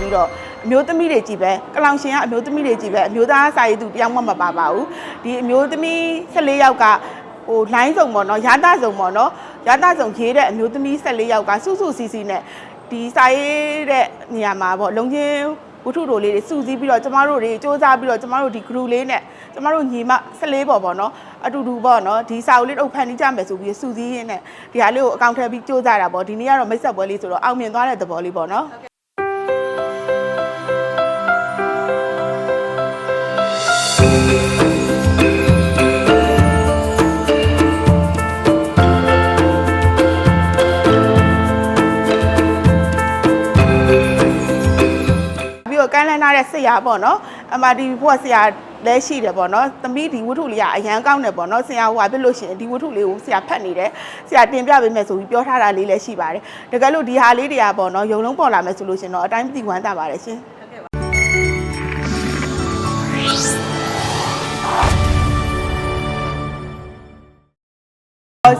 ပြီးတော့အမျိုးသမီးတွေကြည်ပဲကလောင်ရှင်ကအမျိုးသမီးတွေကြည်ပဲအမျိုးသားစာရေးသူတယောက်မှမပါပါဘူးဒီအမျိုးသမီး14ယောက်ကဟိုလိုင်းစုံပေါ့နော်ရာသစုံပေါ့နော်ရာသစုံရေးတဲ့အမျိုးသမီး14ယောက်ကစုစုစီစီနဲ့ဒီစာရေးတဲ့နေရာမှာပေါ့လုံချင်းဝတ္ထုတို့လေးတွေစုစည်းပြီးတော့ကျမတို့တွေစူးစမ်းပြီးတော့ကျမတို့ဒီ group လေးနဲ့ကျမတို့ညီမ14ပေါ်ပေါ့နော်အတူတူပေါ့နော်ဒီစာအုပ်လေးတော့ဖန်တီးကြမယ်ဆိုပြီးစုစည်းရင်းနဲ့ဒီဟာလေးကိုအကောင့်ထည့်ပြီးစူးစမ်းတာပေါ့ဒီနေ့ကတော့မိတ်ဆက်ပွဲလေးဆိုတော့အောင်မြင်သွားတဲ့သဘောလေးပေါ့နော် တော့ကမ်းလှမ်းထားတဲ့ဆရာပေါ့နော်အမဒီဘုရားဆရာလည်းရှိတယ်ပေါ့နော်သမီးဒီဝတ္ထုလေးကအရန်ကောင်းတယ်ပေါ့နော်ဆရာဟိုဟာဖြစ်လို့ရှိရင်ဒီဝတ္ထုလေးကိုဆရာဖတ်နေတယ်ဆရာတင်ပြပေးမယ်ဆိုပြီးပြောထားတာလေးလည်းရှိပါတယ်တကယ်လို့ဒီဟာလေးတွေကပေါ့နော်ယုံလုံးပေါ်လာမယ်ဆိုလို့ရှိရင်တော့အတိုင်းသိဝမ်းတာပါတယ်ရှင်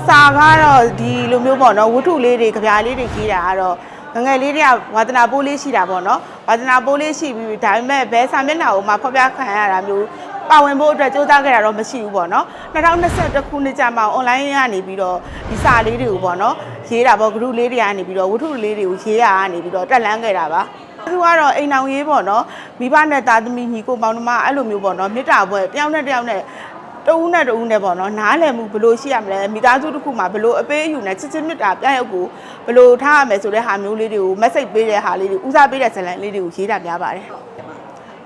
စာကတော့ဒီလိုမျိုးပေါ့နော်ဝတ္ထုလေးတွေကြပြားလေးတွေကြီးတာကတော့ ငယ်ငယ်လေးတွေကဝါသနာပိုးလေးရှိတာပေါ့နော်ဝါသနာပိုးလေးရှိပြီးဒါပေမဲ့ဘယ်စာမျက်နှာကိုမှဖော်ပြခံရတာမျိုးပါဝင်ဖို့အတွက်စူးစမ်းခဲ့တာတော့မရှိဘူးပေါ့နော်2021ခုနှစ်ကျမှ online ကနေပြီးတော့ဒီစာလေးတွေကိုပေါ့နော်ရေးတာပေါ့ group လေးတွေကနေပြီးတော့ဝတ္ထုလေးတွေကိုရေးရကနေပြီးတော့တက်လန်းခဲ့တာပါသူကတော့အိမ်အောင်ရေးပေါ့နော်မိဘနဲ့သားသမီးညီကိုမောင်နှမအဲ့လိုမျိုးပေါ့နော်မေတ္တာပွဲတယောက်နဲ့တယောက်နဲ့ တဦးနဲ့တဦးနဲ့ပေါ့နော်နားလည်မှုဘယ်လိုရှိရမလဲမိသားစုတစ်ခုမှာဘယ်လိုအပေးအယူနဲ့ချစ်ချစ်မြတ်တာပြရုပ်ကိုဘယ်လိုထားရမယ်ဆိုတဲ့ဟာမျိုးလေးတွေကို message ပေးတဲ့ဟာလေးတွေဦးစားပေးတဲ့ဇာတ်လမ်းလေးတွေကိုရေးတာများပါတယ်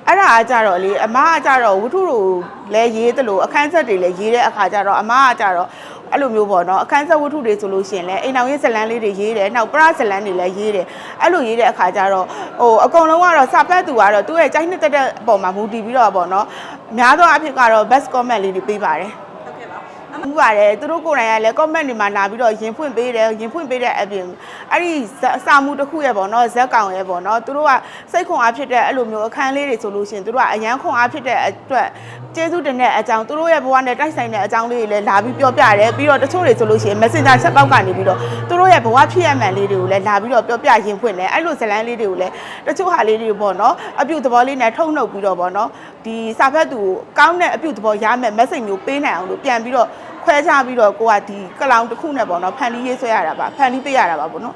အဲ့ဒါကကြတော့လေအမကကြတော့ဝတ္ထုတို့လည်းရေးသလိုအခန်းဆက်တွေလည်းရေးတဲ့အခါကျတော့အမကကြတော့ အဲ့လိုမျိုးပေါ့နော်အခန်းဆက်ဝတ္ထုတွေဆိုလို့ရှိရင်လည်းအိမ်အောင်ရေးဇာတ်လမ်းလေးတွေရေးတယ်နောက်ပရဇာတ်လမ်းတွေလည်းရေးတယ်အဲ့လိုရေးတဲ့အခါကျတော့ဟိုအကုန်လုံးကတော့စာဖတ်သူကတော့သူ့ရဲ့ကြိုက်နှစ်သက်တဲ့အပေါ်မှာမူတည်ပြီးတော့ပေါ့နော်အများသောအားဖြင့်ကတော့ best comment လေးတွေပေးပါတယ် မှုပါတယ်သူတို့ကိုယ်တိုင်ကလည်း comment တွေမှာလာပြီးတော့ရင်ဖွင့်ပေးတယ်ရင်ဖွင့်ပေးတဲ့အပြင်အဲ့ဒီဇာစာမှုတစ်ခုရဲ့ပေါ့နော်ဇက်ကောင်ရဲ့ပေါ့နော်သူတို့ကစိတ်ခွန်အားဖြစ်တဲ့အဲ့လိုမျိုးအခန်းလေးတွေဆိုလို့ရှိရင်သူတို့ကအရန်ခွန်အားဖြစ်တဲ့အတွက်ကျေးဇူးတင်တဲ့အကြောင်းသူတို့ရဲ့ဘဝနဲ့တိုက်ဆိုင်တဲ့အကြောင်းလေးတွေလည်းလာပြီးပြောပြတယ်ပြီးတော့တချို့တွေဆိုလို့ရှိရင် messenger chat box ကနေပြီးတော့သူတို့ရဲ့ဘဝဖြစ်ရမှန်လေးတွေကိုလည်းလာပြီးတော့ပြောပြရင်ဖွင့်တယ်အဲ့လိုဇလန်းလေးတွေကိုလည်းတချို့ဟာလေးတွေပေါ့နော်အပြုသဘောလေးနဲ့ထုံနှုတ်ပြီးတော့ပေါ့နော်ဒီစာဖတ်သူကိုကောင်းတဲ့အပြုသဘောရမယ် message မျိုးပေးနိုင်အောင်လို့ပြန်ပြီးတော့ ခွဲခြားပြီးတော့ကိုကဒီကလောင်တစ်ခုနဲ့ပေါ့နော်ဖန်တီးရေးဆွဲရတာပါဖန်တီးပေးရတာပါပေါ့နော်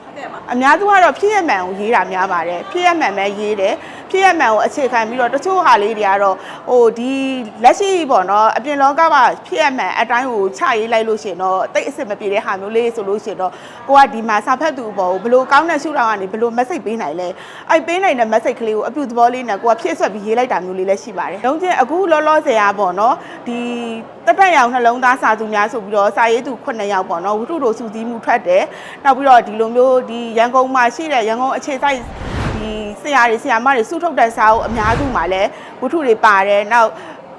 အများစုကတော့ဖြစ်ရမှန်ကိုရေးတာများပါတယ်ဖြစ်ရမှန်ပဲရေးတယ်ဖြစ်ရမှန်ကိုအခြေခံပြီးတော့တချို့ဟာလေးတွေကတော့ဟိုဒီလက်ရှိပေါ့နော်အပြင်လောကကဖြစ်ရမှန်အတိုင်းကိုချရေးလိုက်လို့ရှိရင်တော့တိတ်အစ်စ်မပြေတဲ့ဟာမျိုးလေးဆိုလို့ရှိရင်တော့ကိုကဒီမှာစာဖတ်သူပေါ့ဘလို့ကောင်းတဲ့ရှုထောင့်ကနေဘလို့ message ပေးနိုင်လဲအဲ့ပေးနိုင်တဲ့ message ကလေးကိုအပြုသဘောလေးနဲ့ကိုကဖြည့်ဆွက်ပြီးရေးလိုက်တာမျိုးလေးလည်းရှိပါတယ်လုံးချင်းအခုလောလောဆယ်อ่ะပေါ့နော်ဒီတက်တက်ရောင်နှလုံးသားစာသူများဆိုပြီးတော့စာရေးသူ9ယောက်ပေါ့နော်ဝတ္ထုတို့စူးစီးမှုထွက်တယ်နောက်ပြီးတော့ဒီလိုမျိုးဒီရန်ကုန်မှာရှိတဲ့ရန်ကုန်အခြေစိုက်ဒီဆရာတွေဆရာမတွေစုထုတ်တဲ့စာအုပ်အများစုမှာလည်းဝတ္ထုတွေပါတယ်နောက်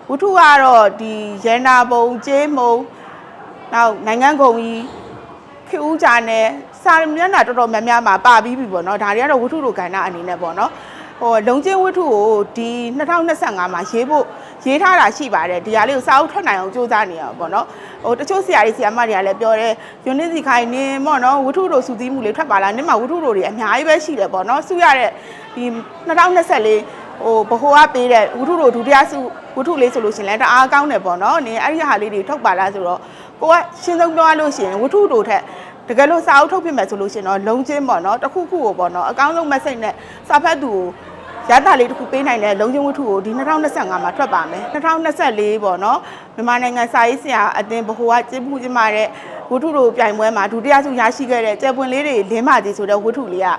ဝတ္ထုကတော့ဒီရန်နာဘုံကျေးမုံနောက်နိုင်ငံကုန်ကြီးခေဦးကြနဲ့စာမျက်နှာတော်တော်များများမှာပါပြီးပြီပေါ့နော်ဒါတွေကတော့ဝတ္ထုတို့ကဏ္ဍအနေနဲ့ပေါ့နော် ဟိုလုံချင်းဝတ္ထုကိုဒီ2025မှာရေးဖို့ရေးထားတာရှိပါတယ်ဒီဟာလေးကိုစာအုပ်ထွက်နိုင်အောင်ကြိုးစားနေရပါပေါ့နော်ဟိုတချို့ဆရာကြီးဆရာမတွေကလည်းပြောတယ်ယူနစ်စီခိုင်နေပေါ့နော်ဝတ္ထုတို့စူးစီးမှုလေးထွက်ပါလားနင်းမှာဝတ္ထုတို့တွေအများကြီးပဲရှိတယ်ပေါ့နော်စုရတဲ့ဒီ2024ဟိုဘဟိုကပေးတဲ့ဝတ္ထုတို့ဒုတိယစုဝတ္ထုလေးဆိုလို့ရှရင်လည်းတအားကောင်းတယ်ပေါ့နော်နင်းအဲ့ဒီဟာလေးတွေထုတ်ပါလားဆိုတော့ကိုကရှင်းဆုံးပြောရလို့ရှရင်ဝတ္ထုတို့ထက်တကယ်လို့စာအုပ်ထုတ်ပြမယ်ဆိုလို့ရှရင်တော့လုံချင်းပေါ့နော်တစ်ခုခုကိုပေါ့နော်အကောင်းဆုံး message နဲ့စာဖတ်သူကို ရတာလေးတစ်ခုပေးနိုင်တဲ့လုံချင်းဝတ္ထုကိုဒီ2025မှာထွက်ပါမယ်2024ပေါ့နော်မြန်မာနိုင်ငံစာရေးဆရာအသင်းဘဟိုကကျင်းပကျင်းပတဲ့ဝတ္ထုတို့ပြိုင်ပွဲမှာဒုတိယဆုရရှိခဲ့တဲ့ကျယ်ပွင့်လေးတွေလင်းပါကြီးဆိုတဲ့ဝတ္ထုလေးက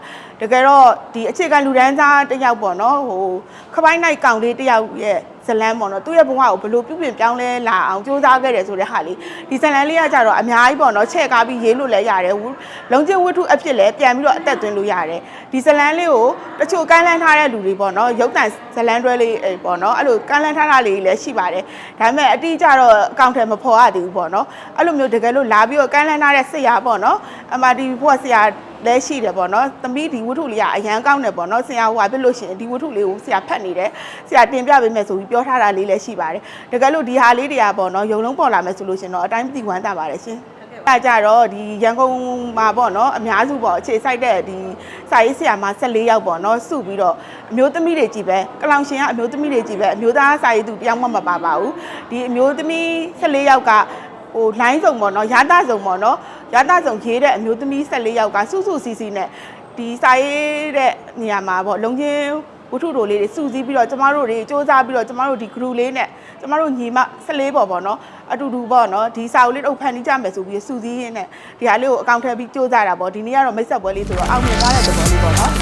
တကယ်တော့ဒီအခြေခံလူဒန်းစားတစ်ယောက်ပေါ့နော်ဟိုခပိုင်းနိုင်ကောင်လေးတစ်ယောက်ရဲ့ဇလန်းပေါ့နော်သူ့ရဲ့ဘဝကိုဘယ်လိုပြုပြင်ပြောင်းလဲလာအောင်ကြိုးစားခဲ့တယ်ဆိုတဲ့ဟာလေးဒီဇလန်းလေးကကြတော့အများကြီးပေါ့နော်ချဲ့ကားပြီးရေးလို့လည်းရတယ်ဝလုံချင်းဝတ္ထုအဖြစ်လည်းပြန်ပြီးတော့အသက်သွင်းလို့ရတယ်ဒီဇလန်းလေးကိုတချို့ကမ်းလှမ်းထားတဲ့လူတွေပေါ့နော်ရုပ်တံဇလန်းတွဲလေးပေါ့နော်အဲ့လိုကမ်းလှမ်းထားတာလေးလည်းရှိပါတယ်ဒါပေမဲ့အတိအကျတော့အကောင့်ထဲမဖော်ရသေးဘူးပေါ့နော်အဲ့လိုမျိုးတကယ်လို့လာပြီးတော့ကမ်းလှမ်းထားတဲ့ဆရာပေါ့နော်အမဒီဘုရားဆရာ လည်းရှိတယ်ပေါ့နော်သမီးဒီဝတ္ထုလေးကအရန်ကောင်းတယ်ပေါ့နော်ဆရာဟိုဟာဖြစ်လို့ရှိရင်ဒီဝတ္ထုလေးကိုဆရာဖတ်နေတယ်ဆရာတင်ပြပေးမယ်ဆိုပြီးပြောထားတာလေးလည်းရှိပါတယ်တကယ်လို့ဒီဟာလေးတွေကပေါ့နော်ယုံလုံးပေါ်လာမယ်ဆိုလို့ရှိရင်တော့အတိုင်းသိဝမ်းတာပါတယ်ရှင်ဟုတ်ကဲ့အဲကြတော့ဒီရန်ကုန်မှာပေါ့နော်အများစုပေါ့အခြေစိုက်တဲ့ဒီစာရေးဆရာမ14ယောက်ပေါ့နော်စုပြီးတော့အမျိုးသမီးတွေကြီးပဲကလောင်ရှင်ကအမျိုးသမီးတွေကြီးပဲအမျိုးသားစာရေးသူတယောက်မှမပါပါဘူးဒီအမျိုးသမီး14ယောက်က ဟို line စုံပေါ့နော်ရာသစုံပေါ့နော်ရာသစုံရေးတဲ့အမျိုးသမီး14ယောက်ကစုစုစီစီနဲ့ဒီစာရေးတဲ့နေရာမှာပေါ့လုံချင်းဝတ္ထုတို့လေးတွေစုစည်းပြီးတော့ကျမတို့တွေစ조사ပြီးတော့ကျမတို့ဒီ group လေးနဲ့ကျမတို့ညီမ14ပေါ့ပေါ့နော်အတူတူပေါ့နော်ဒီစာအုပ်လေးတော့ဖန်တီးကြမယ်ဆိုပြီးစုစည်းရင်းနဲ့ဒီဟာလေးကိုအကောင့်ထဲပြီးစ조사တာပေါ့ဒီနေ့ကတော့မိတ်ဆက်ပွဲလေးဆိုတော့အောင်မြင်သွားတဲ့သဘောလေးပေါ့နော်